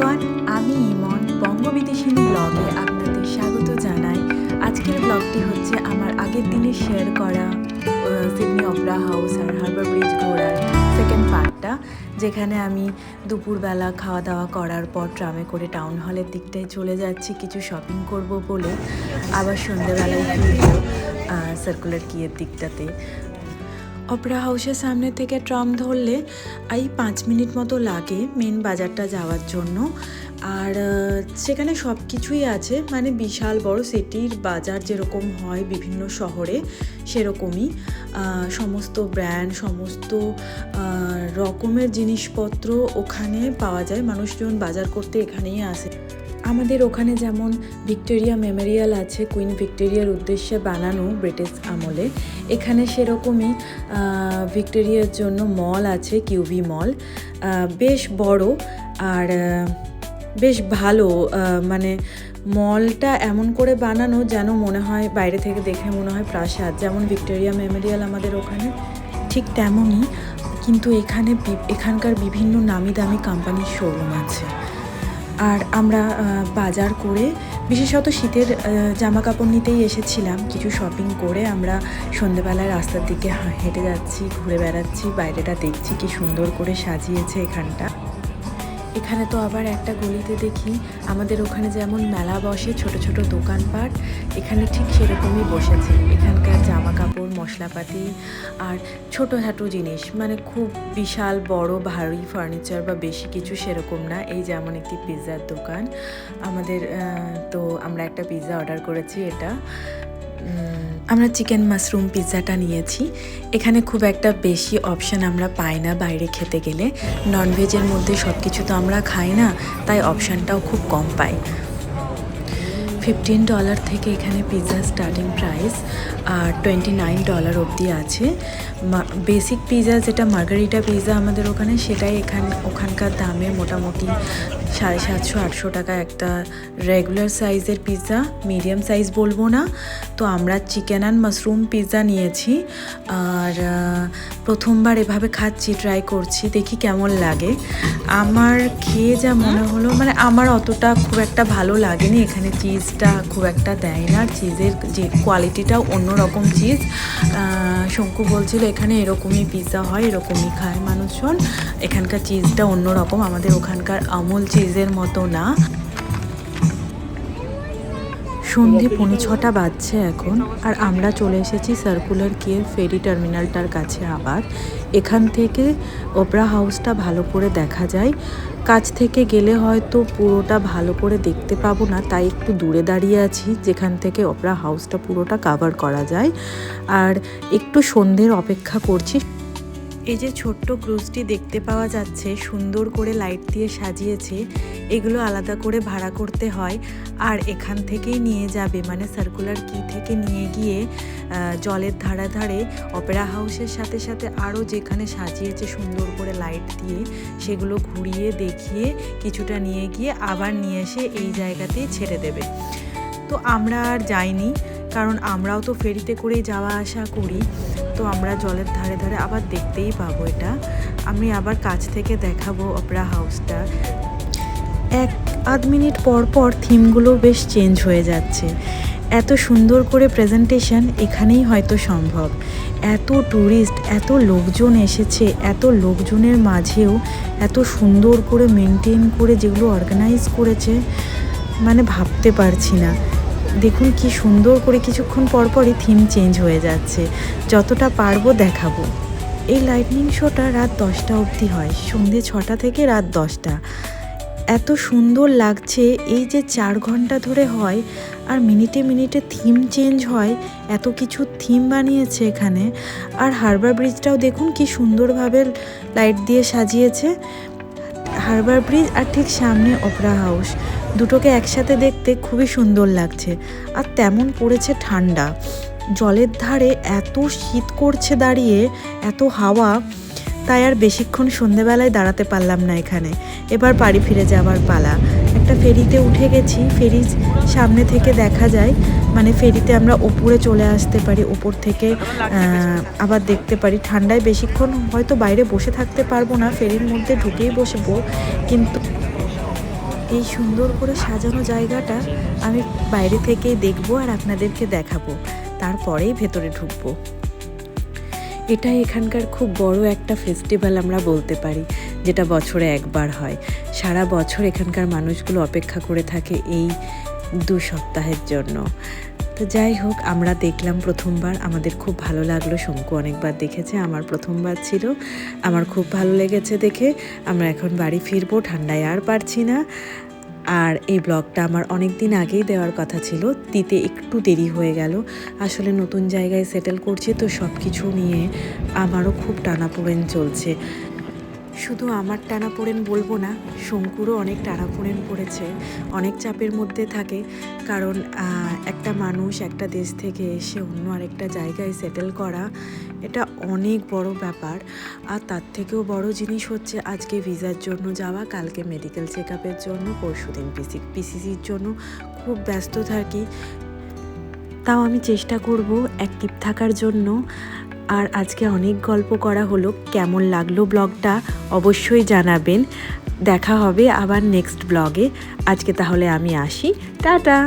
Everyone আমি ইমন, বঙ্গবিদেশিনী ব্লগে আপনাদের স্বাগত জানাই। আজকের ব্লগটি হচ্ছে আমার আগের দিনে শেয়ার করা সিডনি অপরা হাউস আর হারবার ব্রিজ ঘোরার সেকেন্ড পার্টটা যেখানে আমি দুপুরবেলা খাওয়া দাওয়া করার পর ট্রামে করে টাউন হলের দিকটায় চলে যাচ্ছি, কিছু শপিং করব বলে। আবার সন্ধ্যেবেলায় ফিরবো সার্কুলার কিয়ের দিকটাতে। অপেরা হাউসের সামনে থেকে ট্রাম ধরলে এই পাঁচ মিনিট মতো লাগে মেন বাজারটা যাওয়ার জন্য। আর সেখানে সব কিছুই আছে। মানে বিশাল বড় সিটির বাজার যেরকম হয় বিভিন্ন শহরে, সেরকমই। সমস্ত ব্র্যান্ড সমস্ত রকমের জিনিসপত্র ওখানে পাওয়া যায়। মানুষজন বাজার করতে এখানেই আসে। আমাদের ওখানে যেমন ভিক্টোরিয়া মেমোরিয়াল আছে, কুইন ভিক্টোরিয়ার উদ্দেশ্যে বানানো ব্রিটিশ আমলে, এখানে সেরকমই ভিক্টোরিয়ার জন্য মল আছে, কিউবি মল। বেশ বড় আর বেশ ভালো মানে মলটা এমন করে বানানো যেন মনে হয় বাইরে থেকে দেখে মনে হয় প্রাসাদ। যেমন ভিক্টোরিয়া মেমোরিয়াল আমাদের ওখানে ঠিক তেমনই, কিন্তু এখানে এখানকার বিভিন্ন নামি দামি কোম্পানির শোরুম আছে। আর আমরা বাজার করে, বিশেষত শীতের জামা কাপড় নিতেই এসেছিলাম। কিছু শপিং করে আমরা সন্ধেবেলায় রাস্তার দিকে হেঁটে যাচ্ছি, ঘুরে বেড়াচ্ছি, বাইরেটা দেখছি কি সুন্দর করে সাজিয়েছে এখানটা। এখানে তো আবার একটা গলিতে দেখি আমাদের ওখানে যেমন মেলা বসে, ছোট ছোট দোকানপাট, এখানে ঠিক সেরকমই বসেছে এখানকার জামা কাপড় মশলাপাতি আর ছোটোখাটো জিনিস মানে খুব বিশাল, বড়, ভারী ফার্নিচার বা বেশি কিছু সেরকম না। এই যেমন একটি পিৎজার দোকান। আমাদের তো আমরা একটা পিৎজা অর্ডার করেছি এটা। আমরা চিকেন মাশরুম পিৎজাটা নিয়েছি। এখানে খুব একটা বেশি অপশান আমরা পাই না বাইরে খেতে গেলে। ননভেজের মধ্যে সব কিছু তো আমরা খাই না, তাই অপশানটাও খুব কম পাই। ফিফটিন ডলার থেকে এখানে পিৎজা স্টার্টিং প্রাইস আর টোয়েন্টি নাইন ডলার অবধি আছে। বেসিক পিৎজা যেটা মার্গারিটা পিৎজা আমাদের ওখানে, সেটাই এখান, ওখানকার দামে মোটামুটি সাড়ে সাতশো, আটশো টাকা একটা রেগুলার সাইজের পিৎজা মিডিয়াম সাইজ বলব না। তো আমরা চিকেন অ্যান্ড মাশরুম পিৎজা নিয়েছি। আর প্রথমবার এভাবে খাচ্ছি ট্রাই করছি, দেখি কেমন লাগে। আমার খেয়ে যা মনে হলো মানে আমার অতটা খুব একটা ভালো লাগেনি এখানে চিজটা খুব একটা দেয় না চিজের যে কোয়ালিটিটাও অন্যরকম চিজ শঙ্কু বলছিল, এখানে এরকমই পিৎজা হয়, এরকমই খায় মানুষজন। এখানকার চিজটা অন্যরকম, আমাদের ওখানকার আমুল চিজের মতো না। সন্ধে পৌনে ছটা বাজছে এখন, আর আমরা চলে এসেছি সার্কুলার কেয়ার ফেরি টার্মিনালটার কাছে আবার। এখান থেকে ওপরা হাউসটা ভালো করে দেখা যায়। কাছ থেকে গেলে হয়তো পুরোটা ভালো করে দেখতে পাবো না, তাই একটু দূরে দাঁড়িয়ে আছি, যেখান থেকে ওপরা হাউসটা পুরোটা কাভার করা যায়। আর একটু সন্ধ্যের অপেক্ষা করছি এই যে ছোট্ট ক্রুজটি দেখতে পাওয়া যাচ্ছে, সুন্দর করে লাইট দিয়ে সাজিয়েছে, এগুলো আলাদা করে ভাড়া করতে হয় আর এখান থেকেই নিয়ে যাবে। মানে সার্কুলার কি থেকে নিয়ে গিয়ে জলের ধারে ধারে অপেরা হাউসের সাথে সাথে আরও যেখানে সাজিয়েছে সুন্দর করে লাইট দিয়ে, সেগুলো ঘুরিয়ে দেখিয়ে কিছুটা নিয়ে গিয়ে আবার নিয়ে এসে এই জায়গাতেই ছেড়ে দেবে। তো আমরা আর যাইনি, কারণ আমরাও তো ফেরিতে করেই যাওয়া আসা করি। তো আমরা জলের ধারে ধারে আবার দেখতেই পাবো এটা। আমি আবার কাছ থেকে দেখাবো অপেরা হাউসটা। এক আধ মিনিট পর পর থিমগুলো বেশ চেঞ্জ হয়ে যাচ্ছে। এত সুন্দর করে প্রেজেন্টেশন এখানেই হয়তো সম্ভব। এত ট্যুরিস্ট এত লোকজন এসেছে, এত লোকজনের মাঝেও এত সুন্দর করে মেনটেন করে যেগুলো অর্গানাইজ করেছে মানে ভাবতে পারছি না। দেখুন কি সুন্দর করে কিছুক্ষণ পর পরই থিম চেঞ্জ হয়ে যাচ্ছে। যতটা পারব দেখাবো। এই লাইটনিং শোটা রাত দশটা অবধি হয়। সন্ধে ছটা থেকে রাত দশটা। এত সুন্দর লাগছে। এই যে চার ঘণ্টা ধরে হয় আর মিনিটে মিনিটে থিম চেঞ্জ হয়। এত কিছু থিম বানিয়েছে এখানে। আর হারবার ব্রিজটাও দেখুন কি সুন্দরভাবে লাইট দিয়ে সাজিয়েছে। হারবার ব্রিজ আর ঠিক সামনে অপরা হাউস। দুটোকে একসাথে দেখতে খুবই সুন্দর লাগছে, আর তেমন পড়েছে ঠান্ডা। জলের ধারে এত শীত করছে দাঁড়িয়ে, এত হাওয়া, তাই আর বেশিক্ষণ সন্ধেবেলায় দাঁড়াতে পারলাম না এখানে। এবার বাড়ি ফিরে যাওয়ার পালা। ফেরিতে উঠে গেছি ফেরি সামনে থেকে দেখা যায় মানে ফেরিতে আমরা ওপরে চলে আসতে পারি, ওপর থেকে আবার দেখতে পারি। ঠান্ডায় বেশিক্ষণ হয়তো বাইরে বসে থাকতে পারব না, ফেরির মধ্যে ঢুকেই বসবো, কিন্তু এই সুন্দর করে সাজানো জায়গাটা আমি বাইরে থেকেই দেখব আর আপনাদেরকে দেখাবো। তারপরেই ভেতরে ঢুকবো। এটা এখানকার খুব বড় একটা ফেস্টিভ্যাল আমরা বলতে পারি, যেটা বছরে একবার হয়। সারা বছর এখানকার মানুষগুলো অপেক্ষা করে থাকে এই দু সপ্তাহের জন্য। তো যাই হোক, আমরা দেখলাম প্রথমবার, আমাদের খুব ভালো লাগল, শঙ্কু অনেকবার দেখেছে, আমার প্রথমবার ছিল। আমার খুব ভালো লেগেছে দেখে, আমরা এখন বাড়ি ফিরবো, ঠান্ডায় আর পারছি না। আর এই ব্লগটা আমার অনেক দিন আগেই দেওয়ার কথা ছিল, দিতে একটু দেরি হয়ে গেল। আসলে নতুন জায়গায় সেটেল করছি তো সব কিছু নিয়ে আমারও খুব টানাপোড়েন চলছে। শুধু আমার টানাপোড়েন বলব না, শঙ্কুরও অনেক টানাপোড়েন পড়েছে অনেক চাপের মধ্যে থাকে। কারণ একটা মানুষ একটা দেশ থেকে এসে অন্য আরেকটা জায়গায় সেটেল করা, এটা অনেক বড় ব্যাপার। আর তার থেকেও বড় জিনিস হচ্ছে, আজকে ভিসার জন্য যাওয়া, কালকে মেডিকেল চেক আপের জন্য, পরশুদিন পিসি পিসিসির জন্য খুব ব্যস্ত থাকি। তাও আমি চেষ্টা করব অ্যাক্টিভ থাকার জন্য। আর আজকে অনেক গল্প করা হলো। কেমন লাগল ব্লগটা অবশ্যই জানাবেন। দেখা হবে আবার নেক্সট ব্লগে আজকে তাহলে আমি আসি। টাটা!